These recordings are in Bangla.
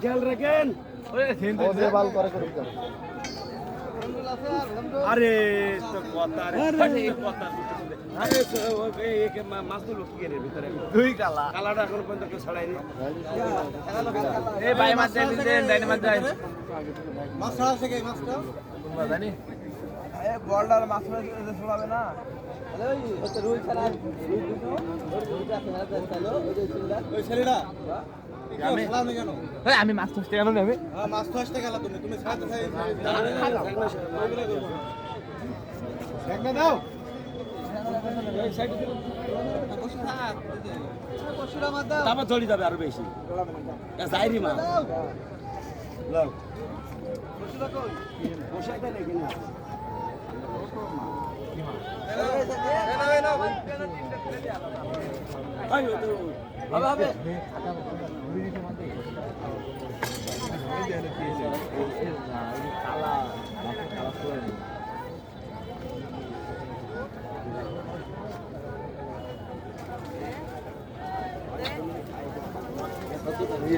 খেয়াল রাখেন। আরে দুই কালা কালাটা এখন পর্যন্ত কেউ ছাড়াইনি এই ভাই মাছ দেন দেন ডাইনে মাছ দেন। মাছ ছাড়া আছে মাছটা? জানি। বলডার মাছ না। আমি- ছাড়ানো কেন? আমি মাছ ধরতে গেল না আমি মাছ তো আসতে গেল তুমি দাও। তারপর চলে যাবে আরও বেশি। যাইরি মা। না?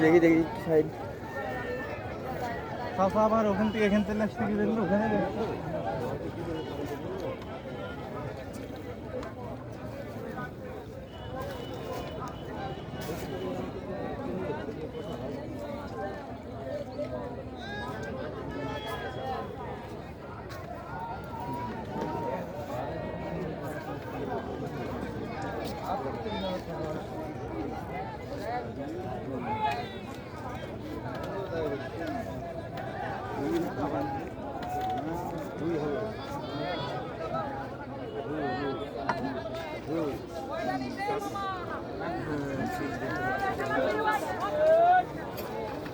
দেখি দেখি সাইড। আবার ওখান থেকে এখান থেকে আসতে গেলে ওখানে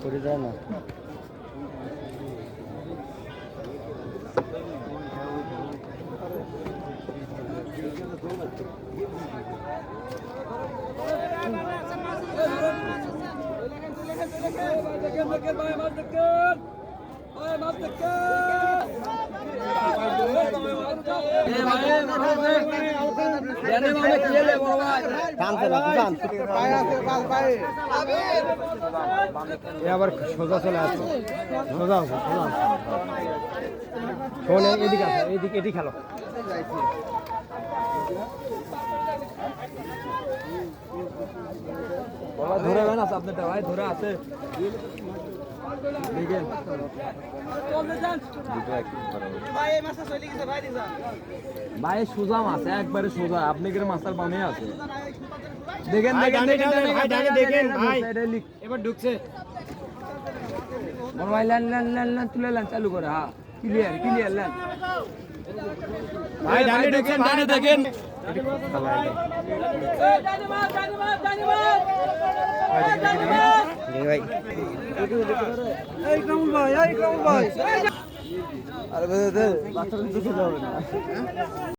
করে যায় না। আবার সোজা চলে আসছে। সোজা আছে সোজা এদিকে এদিকে এদিকে খেলো। ধরে না ধরে আছে। ভাই সোজা মাছ একবারে সোজা। আপনি কি মাছটার বামে আছে দেখেন দেখেন দেখেন দেখেন দেখেন ভাই। এবার ঢুকছে। ভাই লান লান লান লান তুলে লান চালু করে হ্যাঁ। ক্লিয়ার ক্লিয়ার লান। ভাই ডানে দেখেন ডানে দেখেন। ভাই আরে বাচ্চাটা ঢুকে যাবে না